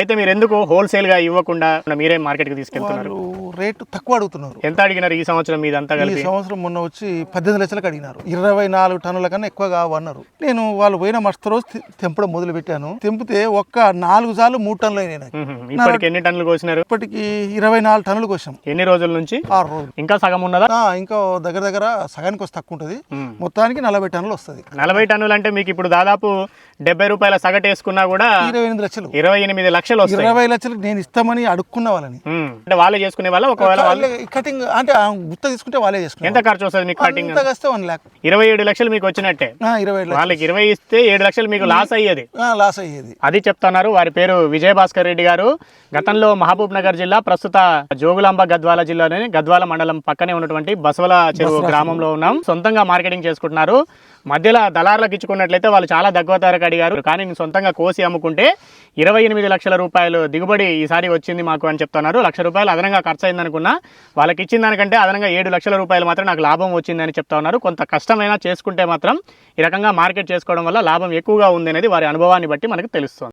అయితే మీరు ఎందుకు హోల్సేల్గా ఇవ్వకుండా మీరే మార్కెట్కి తీసుకెళ్తున్నారు రేటు తక్కువ అడుగుతున్నారు. ఎంత అడిగినారు ఈ సంవత్సరం మీద అంతా ఈ సంవత్సరం మొన్న వచ్చి పద్దెనిమిది లక్షలకు అడిగినారు. ఇరవై నాలుగు టన్నుల కన్నా ఎక్కువ కావన్నారు నేను వాళ్ళు పోయిన మస్తు రోజు తెంపడం మొదలు పెట్టాను తెంపితే ఒక్క నాలుగు సార్లు మూడు టన్నులు అయినాయి ఎన్ని టన్నులు కోసినారు? ఇప్పటికి ఇరవై నాలుగు టన్నులు కోసాం. ఎన్ని రోజుల నుంచి? ఆరు రోజులు ఇంకా సగం ఉన్నదా? ఇంకా దగ్గర దగ్గర సగానికి వస్తే తక్కువ ఉంటుంది. మొత్తానికి నలభై టన్నులు వస్తుంది. నలభై టన్నులు అంటే మీకు ఇప్పుడు దాదాపు డెబ్బై రూపాయల సగటు వేసుకున్నా కూడా ఇరవై ఎనిమిది లక్షలు. ఇరవై ఎనిమిది లక్షలు వస్తాయి. ఇరవై లక్షలకు నేను ఇస్తామని అడుక్కున్న వాళ్ళని. అంటే వాళ్ళే చేసుకునే వాళ్ళ ఒకవేళ వాళ్ళు కటింగ్ అంటే గుత్త తీసుకుంటే వాళ్ళే ఎంత చేసుకున్నారు ఖర్చు వస్తుంది మీకు కటింగ్ వస్తే వన్ ల్యాక్ ఇరవై ఏడు లక్షలు మీకు వచ్చినట్టే. ఇరవై లక్షలు. వాళ్ళకి ఇరవై ఇస్తే ఏడు లక్షలు మీకు లాస్ అయ్యేది. లాస్ అయ్యేది. అది చెప్తున్నారు వారి పేరు విజయభాస్కర్ రెడ్డి గారు. గతంలో మహబూబ్ నగర్ జిల్లా ప్రస్తుత జోగులాంబ గద్వాల జిల్లాలోని గద్వాల మండలం పక్కనే ఉన్నటువంటి బసవల చెరువు గ్రామంలో ఉన్నాం. సొంతంగా మార్కెటింగ్ చేసుకుంటున్నారు. మధ్యలో దళారులకు ఇచ్చుకున్నట్లయితే వాళ్ళు చాలా తక్కువ ధరకు అడిగారు. కానీ నేను సొంతంగా కోసి అమ్ముకుంటే ఇరవై ఎనిమిది లక్షల రూపాయలు దిగుబడి ఈసారి వచ్చింది మాకు అని చెప్తున్నారు. లక్ష రూపాయలు అదనంగా ఖర్చు అయిందనుకున్నా వాళ్ళకి ఇచ్చిన దానికంటే అదనంగా ఏడు లక్షల రూపాయలు మాత్రం నాకు లాభం వచ్చిందని చెప్తా ఉన్నారు కొంత కష్టమైనా చేసుకుంటే మాత్రం ఈ రకంగా మార్కెట్ చేసుకోవడం వల్ల లాభం ఎక్కువగా ఉంది అనేది వారి అనుభవాన్ని బట్టి మనకు తెలుస్తుంది.